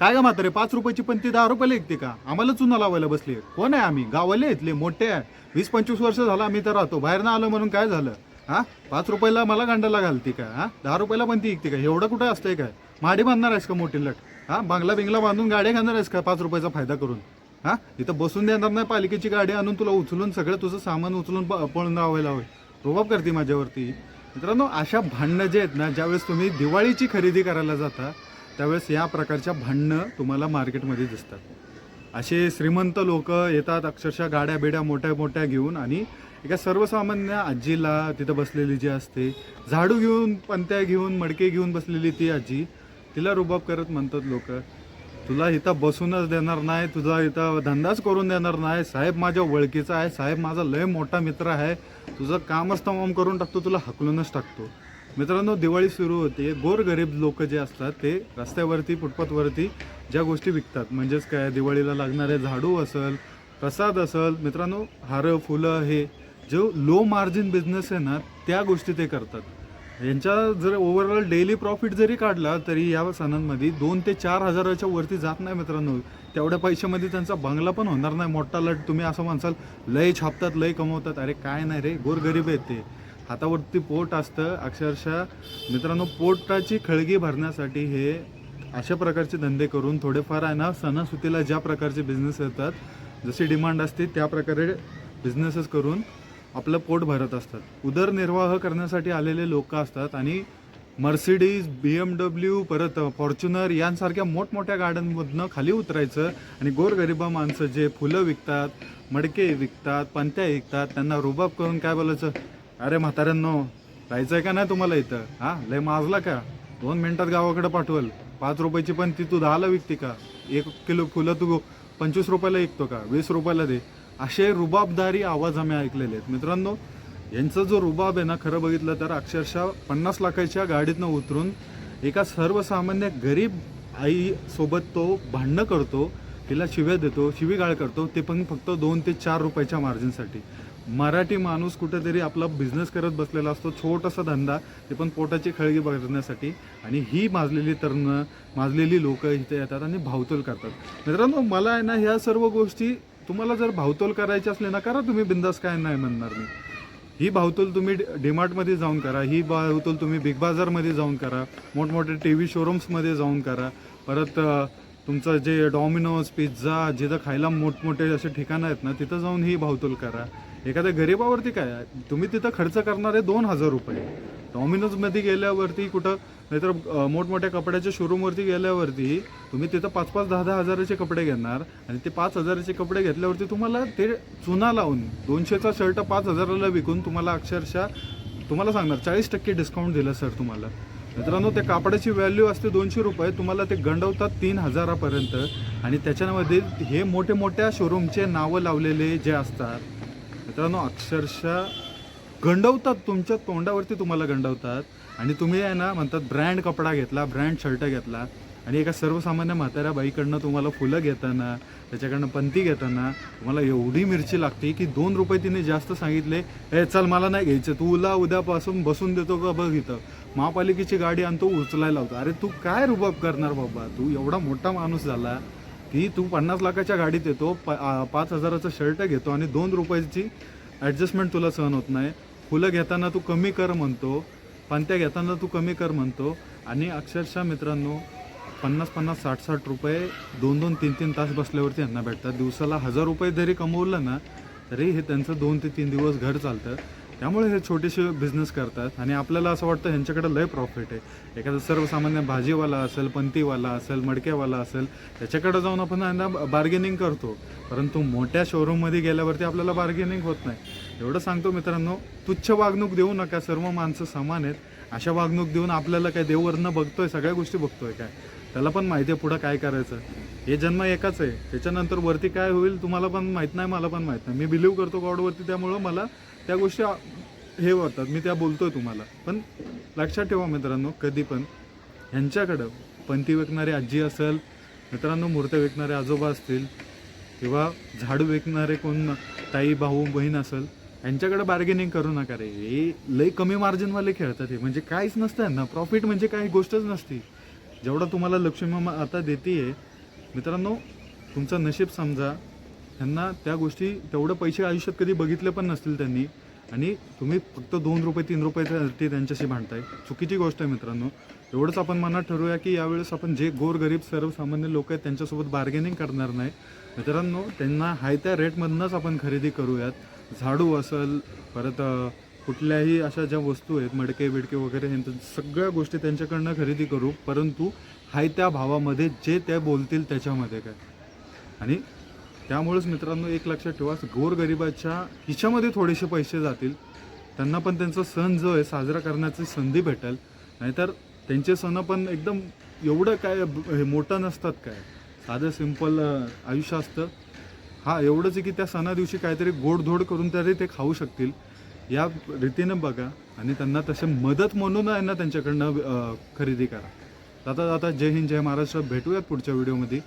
काय का म्हातारे पाच रुपयाची पण ती दहा रुपयाला ऐकते का? आम्हाला चुना लावायला बसली. कोण आहे आम्ही? गावाले इथले मोठे आहे. वीस पंचवीस वर्ष झालं आम्ही तर राहतो. बाहेर ना आलो म्हणून काय झालं? हा? पाच रुपयाला मला गांडाला घालते का हा? दहा रुपयाला पण ती ऐकते का एवढं कुठं असतंय काय? माडी बांधणार आहेस का मोठी लट? हा? बांगला बिंगला बांधून गाड्या घालणार आहेस का पाच रुपयाचा फायदा करून? हा? इथं बसून देणार नाही पालिकेची गाडी आणून तुला उचलून सगळं तुझं सामान उचलून पळून लावायला हवं रुबाब करते माझ्यावरती. मित्रांनो अशा भांडणं जे आहेत ना ज्यावेळेस तुम्ही दिवाळीची खरेदी करायला जाता त्यावेळेस या प्रकारच्या भांडणं तुम्हाला मार्केटमध्ये दिसतात. असे श्रीमंत लोक येतात अक्षरशः गाड्या बिड्या मोठ्या मोठ्या घेऊन आणि एका सर्वसामान्य आजीला तिथं बसलेली जी असते झाडू घेऊन पंत्या घेऊन मडके घेऊन बसलेली ती आजी तिला रुबाब करत म्हणतात लोक तुला इथं बसूनच देणार नाही तुझा इथं धंदाच करून देणार नाही साहेब माझ्या ओळखीचा आहे साहेब माझा लय मोठा मित्र आहे तुझं कामच तमाम करून टाकतो तुला हकलूनच टाकतो. मित्रांनो दिवाळी सुरू होते. गोरगरीब लोक जे असतात ते रस्त्यावरती फुटपाथवरती ज्या गोष्टी विकतात. म्हणजेच काय? दिवाळीला लागणारे झाडू असेल प्रसाद असेल मित्रांनो हारं फुलं हे जो लो मार्जिन बिझनेस आहे ना त्या गोष्टी ते करतात. यांच्या जर ओव्हरऑल डेली प्रॉफिट जरी काढला तरी या सणांमध्ये दोन ते चार हजाराच्या वरती जात नाही मित्रांनो. तेवढ्या पैशामध्ये त्यांचा बंगला पण होणार नाही. मोठा लट तुम्ही असं म्हणसाल लय छापतात लय कमवतात. अरे काय नाही रे? गोरगरीब आहेत ते. हातावरती पोट असतं. अक्षरशः मित्रांनो पोटाची खळगी भरण्यासाठी हे अशा प्रकारचे धंदे करून थोडेफार आहे ना सणासुदीला ज्या प्रकारचे बिझनेस येतात जशी डिमांड असते त्या प्रकारे बिझनेसेस करून आपलं पोट भरत असतात. उदरनिर्वाह करण्यासाठी आलेले लोक असतात आणि मर्सिडीज बी एम डब्ल्यू परत फॉर्च्युनर यांसारख्या मोठमोठ्या गाड्यांमधनं खाली उतरायचं आणि गोरगरिबा माणसं जे फुलं विकतात मडके विकतात पंत्या विकतात त्यांना रुबाब करून काय बोलायचं? अरे म्हाताऱ्यांनो जायचं आहे का नाही तुम्हाला इथं? हां? लय माजला का? दोन मिनिटात गावाकडे पाठवल. पाच रुपयाची पण ती तू दहाला विकते का? एक किलो फुलं तू पंचवीस रुपयाला विकतो का? वीस रुपयाला दे. असे रुबाबदारी आवाज आम्ही ऐकलेले आहेत. मित्रांनो यांचा जो रुबाब आहे ना खरं बघितलं तर अक्षरशः पन्नास लाखाच्या गाडीतनं उतरून एका सर्वसामान्य गरीब आईसोबत तो भांडणं करतो तिला शिव्या देतो शिवीगाळ करतो ते पण फक्त दोन ते चार रुपयाच्या मार्जिनसाठी मराठी माणूस कुठेतरी आपला बिझनेस करत बसलेला असतो छोटासा धंदा ते पण पोटाची खळगी बघण्यासाठी. आणि ही माजलेली तरुण माजलेली लोक इथे येतात आणि भावतोल करतात. मित्रांनो मला आहे ना ह्या सर्व गोष्टी तुम्हाला जर भावतोल करायची असले ना करा तुम्ही बिंदास काय नाही म्हणणार मी. ही भावतोल तुम्ही डीमार्टमध्ये जाऊन करा ही भावतोल तुम्ही बिग बाजारमध्ये जाऊन करा मोठमोठे टी व्ही शोरूम्समध्ये जाऊन करा. परत तुमचं जे डॉमिनोज पिझ्झा जिथं खायला मोठमोठे असे ठिकाणं आहेत ना तिथं जाऊन ही भावतोल करा. एखाद्या गरीबावरती काय? तुम्ही तिथं खर्च करणारे दोन हजार रुपये. डॉमिनोजमध्ये गेल्यावरती कुठं नाहीतर मोठमोठ्या कपड्याच्या शोरूमवरती गेल्यावरती तुम्ही तिथं पाच पाच दहा दहा हजाराचे कपडे घेणार आणि ते पाच हजाराचे कपडे घेतल्यावरती तुम्हाला ते चुना लावून दोनशेचा शर्ट पाच हजाराला विकून तुम्हाला अक्षरशः तुम्हाला सांगणार चाळीस टक्के डिस्काउंट दिलं सर तुम्हाला. मित्रांनो त्या कापडाची व्हॅल्यू असते दोनशे रुपये तुम्हाला ते गंडवतात तीन हजारापर्यंत आणि त्याच्यामध्ये हे मोठे मोठ्या शोरूमचे नावं लावलेले जे असतात मित्रांनो अक्षरशः गंडवतात तुमच्या तोंडावरती तुम्हाला गंडवतात. आणि तुम्ही आहे ना म्हणतात ब्रँड कपडा घेतला ब्रँड शर्ट घेतला. आणि एका सर्वसामान्य म्हाताऱ्या बाईकडनं तुम्हाला फुलं घेताना त्याच्याकडनं पंती घेताना तुम्हाला एवढी मिरची लागते की दोन रुपये तिने जास्त सांगितले ए चल मला नाही घ्यायचं. तुला उद्यापासून बसून देतो का बघ इथं. महापालिकेची गाडी आणतो उचलायला होतो अरे तू काय रुबाब करणार बाबा? तू एवढा मोठा माणूस झाला. की तू पन्नास लाखाच्या गाडीत येतो प पाच हजाराचं शर्ट घेतो आणि दोन रुपयाची ॲडजस्टमेंट तुला सहन होत नाही. फुलं घेताना तू कमी कर म्हणतो पंत्या घेताना तू कमी कर म्हणतो. आणि अक्षरशः मित्रांनो पन्नास पन्नास साठ साठ रुपये दोन दोन तीन तीन तास बसल्यावरती यांना भेटतात. दिवसाला हजार रुपये जरी कमवलं ना तरी हे त्यांचं दोन ते तीन दिवस घर चालतं. त्यामुळे हे छोटेसे बिझनेस करतात आणि आपल्याला असं वाटतं ह्यांच्याकडे लय प्रॉफिट आहे. एखादा सर्वसामान्य भाजीवाला असेल पंतीवाला असेल मडक्यावाला असेल त्याच्याकडे जाऊन आपण यांना बार्गेनिंग करतो. परंतु मोठ्या शोरूममध्ये गेल्यावरती आपल्याला बार्गेनिंग होत नाही. एवढं सांगतो मित्रांनो तुच्छ वागणूक देऊ नका. सर्व माणसं समान आहेत. अशा वागणूक देऊन आपल्याला काय देववरनं बघतोय सगळ्या गोष्टी बघतोय काय? त्याला पण माहिती आहे पुढं काय करायचं. हे जन्म एकाच आहे. त्याच्यानंतर वरती काय होईल तुम्हाला पण माहीत नाही मला पण माहीत नाही. मी बिलीव्ह करतो गॉडवरती त्यामुळं मला त्या गोष्टी हे होतात. मी त्या बोलतोय तुम्हाला. पण लक्षात ठेवा मित्रांनो कधी पण ह्यांच्याकडं पंथी विकणारी आजी असेल मित्रांनो मूर्त्या विकणारे आजोबा असतील किंवा झाडू विकणारे कोण ताई भाऊ बहीण असेल यांच्याकडे बार्गेनिंग करू नका रे. हे लई कमी मार्जिनवाले खेळतात हे. म्हणजे काहीच नसतं ना प्रॉफिट म्हणजे काही गोष्टच नसती. जेवढा तुम्हाला लक्ष्मी मामा आता देते आहे मित्रांनो तुमचं नशीब समजा. त्यांना त्या गोष्टी तेवढं पैसे आयुष्यात कधी बघितले पण नसतील त्यांनी. आणि तुम्ही फक्त दोन रुपये तीन रुपयासाठी त्यांच्याशी भांडताय. चुकीची गोष्ट आहे मित्रांनो. एवढंच आपण मनात ठरवूया की यावेळेस आपण जे गोरगरीब सर्वसामान्य लोक आहेत त्यांच्यासोबत बार्गेनिंग करणार नाही. मित्रांनो त्यांना हाय त्या रेटमधनंच आपण खरेदी करूयात. झाडू असेल परत कुठल्याही अशा ज्या वस्तू आहेत मडके बिडके वगैरे हे सगळ्या गोष्टी त्यांच्याकडनं खरेदी करू परंतु हाय त्या भावामध्ये जे ते बोलतील त्याच्यामध्ये काय? आणि त्यामुळेच मित्रांनो एक लक्षात ठेवा गोरगरिबाच्या खिशामध्ये थोडेसे पैसे जातील त्यांना पण त्यांचा सण जो आहे साजरा करण्याची संधी भेटेल नाहीतर त्यांचे सण पण एकदम एवढं काय हे मोठं नसतात काय? साधं सिंपल आयुष्य असतं. हा एवढंच आहे की त्या सणा दिवशी काहीतरी गोडधोड करून तरी ते खाऊ शकतील. या रीतीनं बघा आणि त्यांना तसे मदत म्हणून आहे ना त्यांच्याकडनं खरेदी करा. आता आता जय हिंद जय महाराष्ट्र. भेटूयात पुढच्या व्हिडिओमध्ये